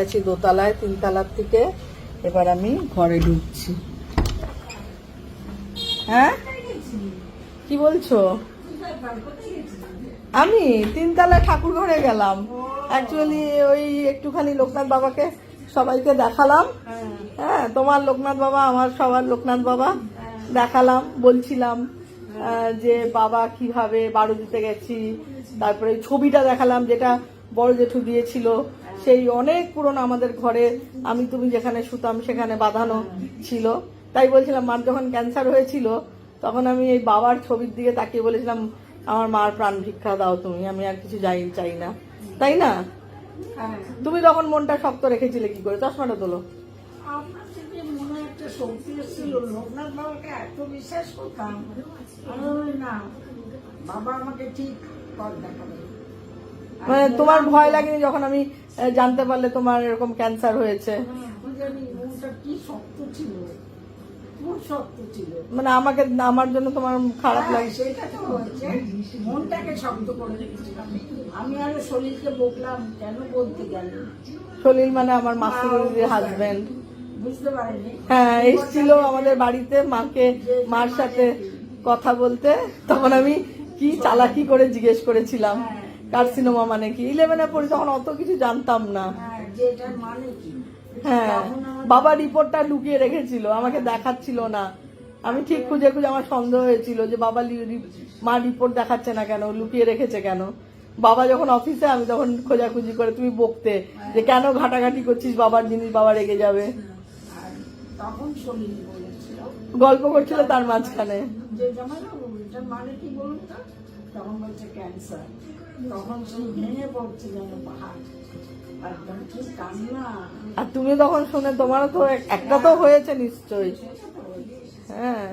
গেছি দোতলায়, তিনতলার থেকে এবার আমি ঘরে ঢুকছি। হ্যাঁ? কি বলছো? আমি তিনতলায় ঠাকুর ঘরে গেলাম। অ্যাকচুয়ালি ওই একটুখানি লোকনাথ বাবাকে সবাইকে দেখালাম। হ্যাঁ তোমার লোকনাথ বাবা, আমার সবার লোকনাথ বাবা দেখালাম, বলছিলাম যে বাবা কীভাবে বারো দিতে গেছি। তারপরে ছবিটা দেখালাম, যেটা বড় জেঠু দিয়েছিল। সেই অনেক পুরনো আমাদের ঘরে আমি তুমি যেখানে শুতাম সেখানে বাঁধানো ছিল। তাই বলছিলাম, মার যখন ক্যান্সার হয়েছিল, তখন আমি এই বাবার ছবির দিকে তাকিয়ে বলেছিলাম, আমার মার প্রাণ ভিক্ষা দাও তুমি, আমি আর কিছু যাই, চাই না। তাই না? তুমি তখন মনটা শক্ত রেখেছিলে কি করে? চশমাটা তোলো। বাবা আমাকে ঠিক পথ দেখাবে। মানে তোমার ভয় লাগেনি যখন আমি জানতে পারলে তোমার এরকম ক্যান্সার হয়েছে? ছিল? মানে আমাকে আমার জন্য তোমার খারাপ হ্যাঁ, লাগে সেটা তো হয়েছে। মনটাকে শক্ত করে রেখেছিলাম আমি আরও শরীরকে বকলাম কেন বলতে গেল সলিল মানে আমার মাসুরের হাজবেন্ড হ্যাঁ এসছিল আমাদের বাড়িতে মাকে মার সাথে কথা বলতে। তখন আমি কি চালাকি করে জিজ্ঞেস করেছিলাম। কার্সিনোমা মানে কি? ইলেভেনে পড়ি তখন অত কিছু জানতাম না। হ্যাঁ মানে হ্যাঁ বাবা রিপোর্টটা লুকিয়ে রেখেছিল আমাকে দেখাচ্ছিল না। আমি ঠিক খুঁজে খুঁজে আমার সন্দেহ হয়েছিল যে বাবা মা রিপোর্ট দেখাচ্ছে না কেন লুকিয়ে রেখেছে কেন? বাবা যখন অফিসে আমি তখন খোঁজাখুঁজি করে তুমি বকতে যে কেন ঘাটাঘাটি করছিস বাবার জিনিস বাবা রেগে যাবে। গল্প করছিল তার মাঝখানে। যে জামাই এটার মানে কি বলুন তো? তখন বলছে ক্যান্সার তখন সেই ভেঙে পড়ছে যেন পাহাড় আর তুমি তখন শুনে তোমারও তো একটা তো হয়েছে নিশ্চয়ই। হ্যাঁ।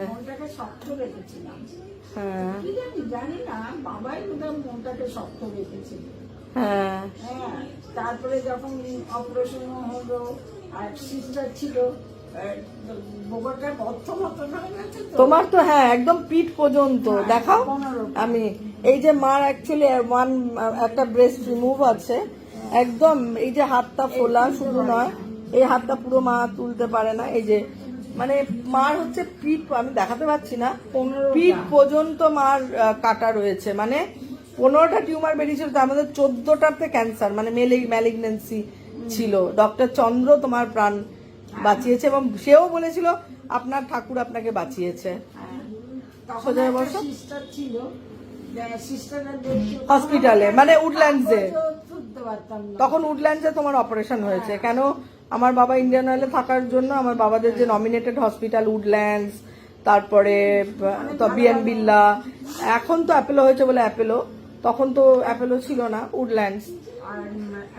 হ্যাঁ। জানি না বাবাই বোধহয় মনটাকে শক্ত রেখেছিল হ্যাঁ তারপরে যখন অপারেশন হলো, আর সিস্টার ছিল হয়ে তো তোমার তো হ্যাঁ একদম পিঠ পর্যন্ত। দেখাও। আমি এই যে মার অ্যাকচুয়ালি ওয়ান একটা ব্রেস্ট রিমুভ আছে। একদম এই যে হাতটা ফোলা শুধু নয় এই হাতটা পুরো মা তুলতে পারে না। এই যে মানে মার হচ্ছে পিঠ আমি দেখাতে পারছি না। পিঠ পর্যন্ত মার কাটা রয়েছে। মানে পনেরোটা টিউমার বেরিয়েছিল তার মধ্যে চোদ্দটাতে ক্যান্সার মানে ম্যালিগনেন্সি ছিল। ডক্টর চন্দ্র তোমার প্রাণ বাঁচিয়েছে এবং সেও বলেছিল আপনার ঠাকুর আপনাকে বাঁচিয়েছে। সোজা বসো। ছিল হসপিটালে, মানে উডল্যান্ডসে। তখন উডল্যান্ডসে তোমার অপারেশন হয়েছে। কেন? আমার বাবা ইন্ডিয়ান অয়েলে থাকার জন্য আমার বাবাদের যে নমিনেটেড হসপিটাল উডল্যান্ডস তারপরে বিএন বিল্লা এখন তো অ্যাপেলো হয়েছে বলে অ্যাপেলো তখন তো অ্যাপেলো ছিল না উডল্যান্ডস আর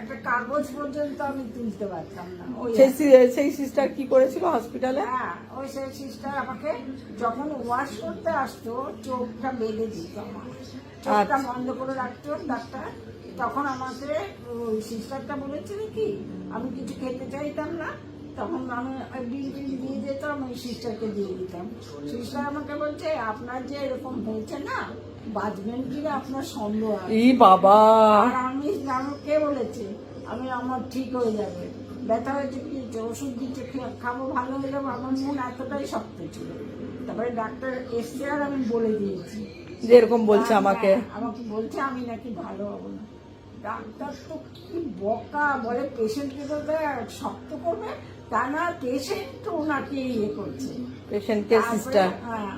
একটা কাগজ পর্যন্ত আমি তুলতে পারতাম না। সেই সেই সিস্টার কি করেছিল হসপিটালে? হ্যাঁ ওই সেই সিস্টার আমাকে যখন ওয়াশ করতে আসতো চোখটা বেঁধে দিত আমার। চোখটা আচ্ছা। বন্ধ করে রাখতো ডাক্তার। তখন আমাকে ওই সিস্টারটা বলেছিল কি আমি কিছু খেতে চাইতাম না। তখন আমি বিল টিল দিয়ে যেতাম ওই সিস্টারকে দিয়ে দিতাম। সিস্টার আমাকে বলছে আপনার যে এরকম হয়েছে না বাঁচবেন কি আপনার সন্দেহ ই বাবা। আর আমি আমাকে বলেছে? আমি আমার ঠিক হয়ে যাবে। ব্যথা হয়েছে কি? ওষুধ দিচ্ছে খাব ভালো হয়ে যাব আমার মন এতটাই শক্ত ছিল। তারপরে ডাক্তার এসছে আর আমি বলে দিয়েছি। যে এরকম বলছে আমাকে। হ্যাঁ, আমাকে বলছে আমি নাকি ভালো হব না। ডাক্তার তো কি বকা বলে পেশেন্টকে তো শক্ত করবে তা না পেশেন্ট ওনাকে ইয়ে করছে। পেশেন্টকে সিস্টার হ্যাঁ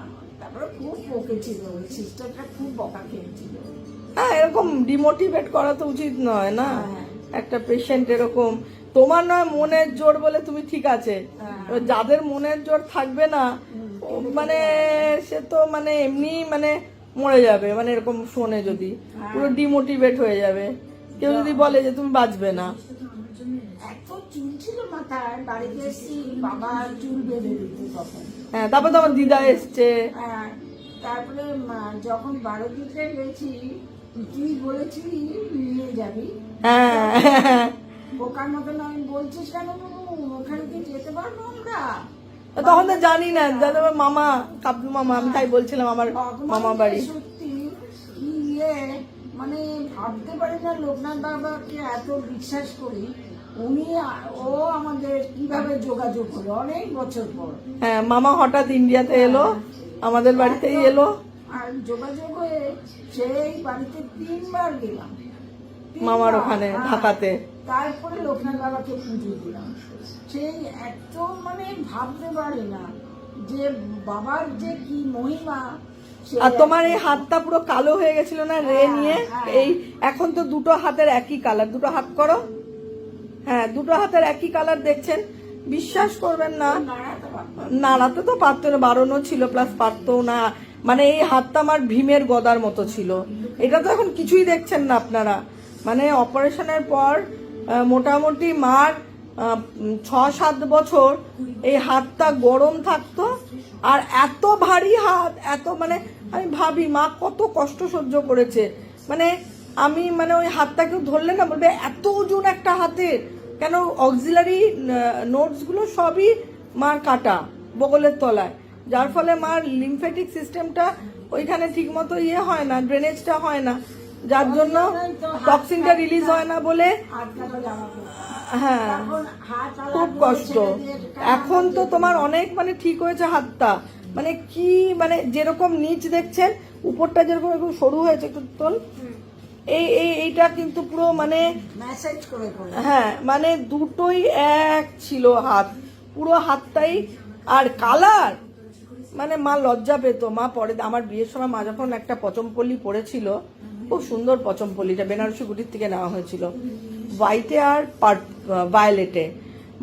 তারপরে খুব বকেছিল ওই সিস্টারটা খুব বকা খেয়েছিল হ্যাঁ এরকম ডিমোটিভেট করা তো উচিত নয় না? হ্যাঁ। একটা পেশেন্ট এরকম তোমার নয় মনের জোর বলে তুমি ঠিক আছে। হ্যাঁ। যাদের মনের জোর থাকবে না মানে সে তো মানে এমনি মানে মরে যাবে মানে এরকম শোনে যদি। হ্যাঁ। পুরো ডিমোটিভেট হয়ে যাবে। কেউ যদি বলে যে তুমি বাঁচবে না। এত মাথায় বাড়িতে এসেছি তখন তারপর তো দিদা এসছে। হ্যাঁ, তারপরে যখন বারো দিতে গেছি তুই বলেছিলি নিয়ে যাবি বোকার মতন আমি বলছিস কেন ওখানে কি যেতে পারব আমরা তখন তো জানি না দাদা মামা কাবলু মামা আমি তাই বলছিলাম আমার মামা বাড়ি। সত্যি ইয়ে মানে ভাবতে পারি না লোকনাথ বাবাকে এত বিশ্বাস করি। উনি ও আমাদের কীভাবে যোগাযোগ হলো? অনেক বছর পর। হ্যাঁ মামা হঠাৎ ইন্ডিয়াতে এলো আমাদের বাড়িতেই এলো। আর যোগাযোগ হয়ে সেই বাড়িতে তিনবার গেলাম। মামার ওখানে হ্যাঁ। ঢাকাতে। তারপরে লোকনাথ বাবাকে পুজো দিলাম। সেই এত মানে ভাবতে পারে না যে বাবার যে কি মহিমা আর তোমার এই হাতটা পুরো কালো হয়ে গেছিল না রে হ্যাঁ, নিয়ে? হ্যাঁ। এই এখন তো দুটো হাতের একই কালার দুটো হাত করো। হ্যাঁ দুটো হাতের একই কালার দেখছেন। বিশ্বাস করবেন না, নাড়াতে তো পারতো না বারণও ছিল প্লাস পারতো না। মানে এই হাতটা আমার ভীমের গদার মতো ছিল। এটা তো এখন কিছুই দেখছেন না আপনারা। মানে অপারেশনের পর মোটামুটি মার ছ, সাত বছর এই হাতটা গরম থাকতো। আর এত ভারী হাত, এত মানে আমি ভাবি, মা কত কষ্ট সহ্য করেছে। মানে আমি মানে ওই হাতটা কেউ ধরলে না বলবে, এত ওজন একটা হাতের কেন অক্সিলারি নোটসগুলো সবই মার কাটা, বগলের তলায়। যার ফলে মার লিমফেটিক সিস্টেমটা ওইখানে ঠিকমতো ইয়ে হয় না, ড্রেনেজটা হয় না। যার জন্য টক্সিনটা রিলিজ হয় না বলে। হ্যাঁ খুব কষ্ট। এখন তো তোমার অনেক মানে ঠিক হয়েছে হাতটা। মানে কি মানে যেরকম নিচ দেখছেন, উপরটা যেরকম সরু হয়েছে, একটু তোল। এই এই এইটা কিন্তু পুরো মানে ম্যাসেজ করে হ্যাঁ মানে দুটোই এক ছিল হাত। পুরো হাতটাই আর কালার মানে মা লজ্জা পেত। মা পরে আমার বিয়ের সময় মা যখন একটা পচমপল্লি পরেছিল খুব সুন্দর পচমপল্লিটা বেনারসি গুটির থেকে নেওয়া হয়েছিল। হোয়াইটে আর ভায়োলেটে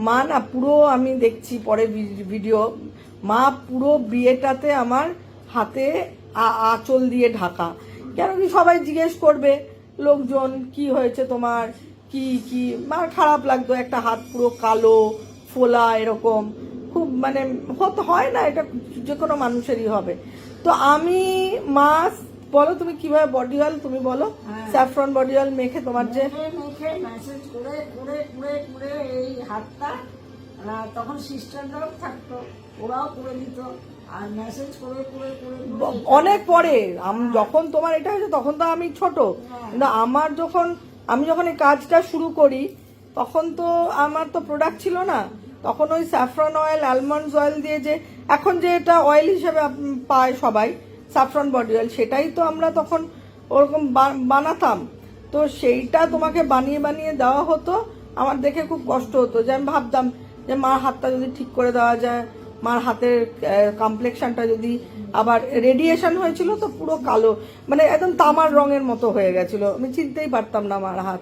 মা না পুরো আমি দেখছি পরে ভিডিও মা পুরো বিয়েটাতে আমার হাতে আঁচল দিয়ে ঢাকা। কেন কি সবাই জিজ্ঞেস করবে লোকজন কি হয়েছে তোমার? কি কি? মার খারাপ লাগতো একটা হাত পুরো কালো ফোলা এরকম। খুব মানে হতে হয় না এটা যে কোনো মানুষেরই হবে। তো আমি মা বলো তুমি কীভাবে বডি অয়েল তুমি বলো। স্যাফরন বডি অয়েল মেখে তোমার যে মেখে মেখে ম্যাসেজ করে করে করে করে এই হাতটা তখন সিস্টাররাও থাকতো। ওরাও করে দিত আর মেসেজ করে করে অনেক পরে যখন তোমার এটা হয়েছে তখন তো আমি ছোট। কিন্তু আমার যখন আমি যখন এই কাজটা শুরু করি তখন তো আমার তো প্রোডাক্ট ছিল না। তখন ওই স্যাফরন অয়েল অ্যালমন্ডস অয়েল দিয়ে যে এখন যে এটা অয়েল হিসেবে পায় সবাই স্যাফরন বডি অয়েল সেটাই তো আমরা তখন ওরকম বানাতাম। তো সেইটা তোমাকে বানিয়ে বানিয়ে দেওয়া হতো। আমার দেখে খুব কষ্ট হতো যে আমি ভাবতাম যে মার হাতটা যদি ঠিক করে দেওয়া যায় মার হাতের কমপ্লেকশনটা যদি আবার রেডিয়েশন হয়েছিল তো পুরো কালো। মানে একদম তামার রঙের মতো হয়ে গেছিল। আমি চিনতেই পারতাম না মার হাত।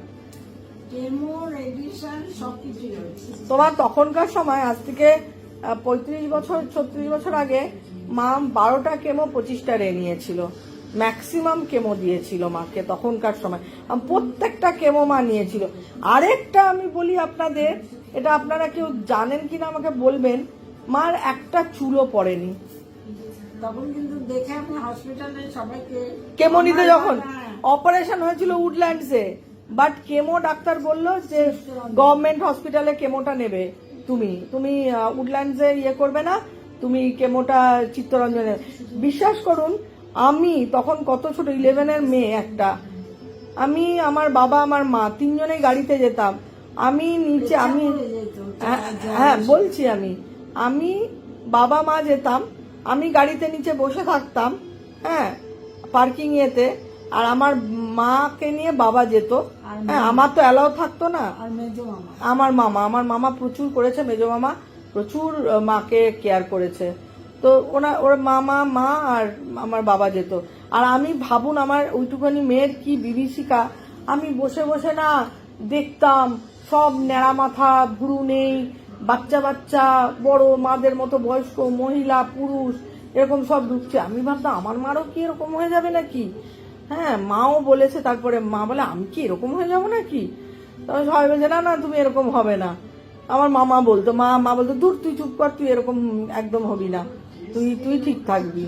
তোমার তখনকার সময় আজ থেকে পঁয়ত্রিশ বছর ছত্রিশ বছর আগে মা বারোটা কেমো পঁচিশটা রে নিয়েছিল। ম্যাক্সিমাম কেমো দিয়েছিল মাকে তখনকার সময়। আম প্রত্যেকটা কেমো মা নিয়েছিল। আরেকটা আমি বলি আপনাদের এটা আপনারা কেউ জানেন কিনা আমাকে বলবেন মার একটা চুলও পড়েনি। তখন কিন্তু দেখে আমি হসপিটালে সবাইকে কেমো নিতে যখন হ্যাঁ, অপারেশন হয়েছিল উডল্যান্ডসে বাট কেমো ডাক্তার বলল যে গভর্নমেন্ট হসপিটালে কেমোটা নেবে তুমি। তুমি উডল্যান্ডসে ইয়ে করবে না তুমি কেমোটা চিত্তরঞ্জনে। বিশ্বাস করুন আমি তখন কত ছোট ইলেভেনের মেয়ে একটা। আমি আমার বাবা আমার মা তিনজনেই গাড়িতে যেতাম। আমি নিচে আমি হয়ে। হ্যাঁ, হ্যাঁ বলছি আমি। আমি বাবা মা যেতাম আমি গাড়িতে নিচে বসে থাকতাম হ্যাঁ পার্কিং এতে আর আমার মাকে নিয়ে বাবা যেত। হ্যাঁ আমার তো অ্যালাউ থাকতো না। আর মেজো মামা। আমার মামা আমার মামা প্রচুর করেছে মেজো মামা প্রচুর মাকে কেয়ার করেছে। তো ওনা ওর মামা মা আর আমার বাবা যেত। আর আমি ভাবুন আমার ওইটুখানি মেয়ের কি বিভীষিকা। আমি বসে বসে না দেখতাম সব ন্যাড়া মাথা ভুরু নেই বাচ্চা বাচ্চা বড়, মাদের মতো বয়স্ক, মহিলা, পুরুষ, এরকম সব ঢুকছে। আমি ভাবতাম, আমার মারও কি এরকম হয়ে যাবে নাকি? হ্যাঁ মাও বলেছে, তারপরে মা বলে, আমি কি এরকম হয়ে যাব নাকি? তখন সবাই বলছে, না না, তুমি এরকম হবে না। আমার মামা বলতো, মা মা বলতো দূর তুই চুপ কর, তুই এরকম একদম হবি না। তুই তুই ঠিক থাকবি।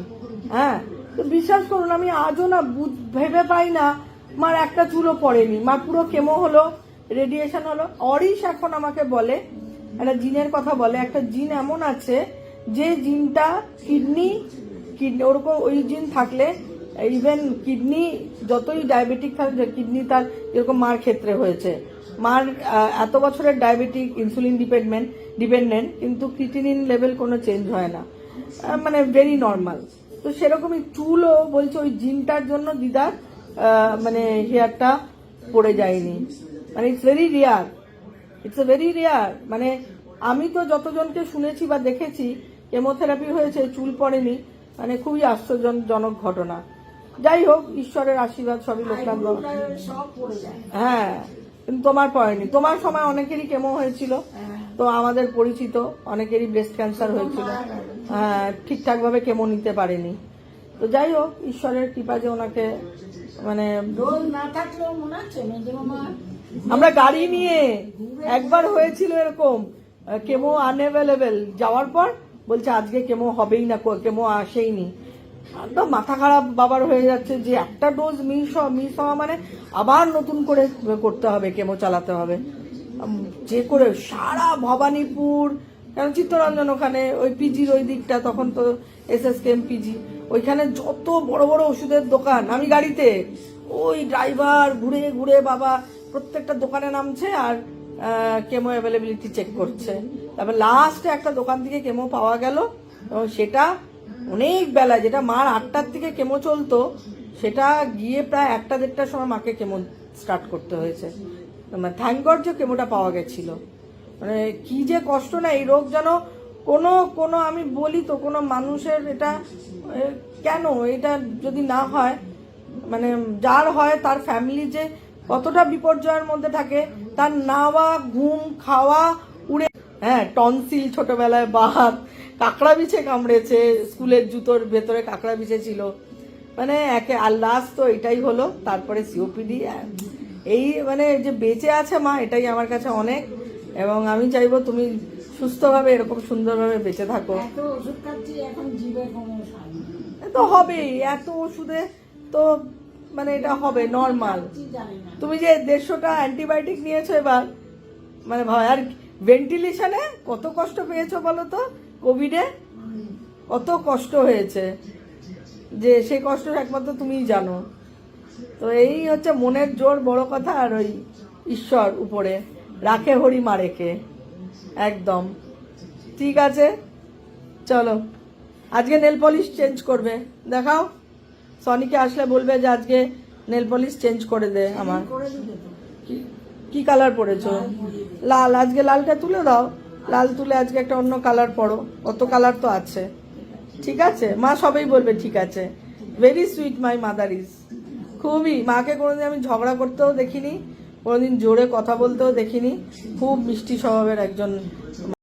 হ্যাঁ তো বিশ্বাস করুন, আমি আজও না বুঝ- ভেবে পাই না, মার একটা চুলও পড়েনি। মা পুরো কেমো হলো রেডিয়েশন হলো। অরিশ এখন আমাকে বলে একটা জিনের কথা বলে, একটা জিন এমন আছে যে জিনটা কিডনি কিডনি, ওরকম ওই জিন থাকলে ইভেন কিডনি, যতই ডায়াবেটিক থাকবে কিডনি তার যেরকম মার ক্ষেত্রে হয়েছে। মার এত বছরের ডায়াবেটিক ইনসুলিন ডিপেন্ডমেন্ট ডিপেন্ডেন্ট কিন্তু ক্রিটিনিন লেভেল কোনো চেঞ্জ হয় না। মানে ভেরি নর্মাল তো সেরকমই চুলও বলছে ওই জিনটার জন্য দিদার মানে হেয়ারটা পড়ে যায়নি। মানে it's very rare it's a very rare মানে আমি তো যতজনকে শুনেছি বা দেখেছি কেমোথেরাপি হয়েছে চুল পড়েনি মানে খুবই আশ্চর্যজনক ঘটনা। যাই হোক ঈশ্বরের আশীর্বাদ সবই লোকনাথ হ্যাঁ কিন্তু তোমার পড়েনি। তোমার সময় অনেকেরই কেমো হয়েছিল। তো আমাদের পরিচিত অনেকেরই ব্রেস্ট ক্যান্সার হয়েছিল। হ্যাঁ ঠিকঠাক ভাবে কেমো নিতে পারেনি। তো যাই হোক ঈশ্বরের কৃপা যে ওনাকে মানে না থাকলেও মনে হচ্ছে আমরা গাড়ি নিয়ে একবার হয়েছিল এরকম কেমো আনএভেলেবেল যাওয়ার পর বলছে আজকে কেমো হবেই না কেমো আসেইনি। একদম মাথা খারাপ বাবার হয়ে যাচ্ছে যে একটা ডোজ মিস মিস হওয়া মানে আবার নতুন করে করতে হবে, কেমো চালাতে হবে। যে করে সারা ভবানীপুর কারণ চিত্তরঞ্জন ওখানে, ওই পিজির ওই দিকটা, তখন তো এস এস কেম পিজি ওইখানে যত বড় বড় ওষুধের দোকান, আমি গাড়িতে, ওই ড্রাইভার ঘুরে ঘুরে বাবা প্রত্যেকটা দোকানে নামছে আর কেমো অ্যাভেলেবিলিটি চেক করছে। তারপর লাস্টে একটা দোকান থেকে কেমো পাওয়া গেল এবং সেটা অনেক বেলা, যেটা মার আটটার থেকে কেমো চলতো, সেটা গিয়ে প্রায় একটা দেড়টার সময় মাকে কেমো স্টার্ট করতে হয়েছে। থ্যাংক গড যে কেমোটা পাওয়া গেছিল। মানে কি যে কষ্ট না, এই রোগ যেন কোনো কোনো, আমি বলি তো, কোনো মানুষের এটা কেন? এটা যদি না হয় মানে যার হয় তার ফ্যামিলি যে কতটা বিপর্যয়ের মধ্যে থাকে তার নাওয়া ঘুম খাওয়া উড়ে হ্যাঁ টনসিল ছোটবেলায় বাদ কাঁকড়া বিছে কামড়েছে স্কুলের জুতোর ভেতরে কাঁকড়া বিছে ছিল। মানে একে আর লাস্ট তো এটাই হলো তারপরে সিওপিডি এই মানে যে বেঁচে আছে মা এটাই আমার কাছে অনেক। এবং আমি চাইব তুমি সুস্থভাবে এরকম সুন্দরভাবে বেঁচে থাকো। তো হবেই এত ওষুধে তো মানে এটা হবে নর্মাল তুমি যে দেড়শোটা অ্যান্টিবায়োটিক নিয়েছো এবার মানে ভয় আর ভেন্টিলেশনে কত কষ্ট পেয়েছ বলো তো? কোভিডে কত কষ্ট হয়েছে? যে সেই কষ্ট একমাত্র তুমিই জানো। তো এই হচ্ছে মনের জোর বড় কথা আর ওই ঈশ্বর উপরে। রাখে হরি মারেকে। একদম। ঠিক আছে? চলো। আজকে নেল পলিশ চেঞ্জ করবে। দেখাও। সনিকে আসলে বলবে যে আজকে নেল পলিশ চেঞ্জ করে দে আমার। কি কালার পরেছো? লাল আজকে লালটা তুলে দাও। লাল তুলে আজকে একটা অন্য কালার পরো। অত কালার তো আছে। ঠিক আছে? মা সবাই বলবে ঠিক আছে। Very sweet my mother is খুবই। মাকে কোনোদিন আমি ঝগড়া করতেও দেখিনি কোনোদিন জোরে কথা বলতেও দেখিনি। খুব মিষ্টি স্বভাবের একজন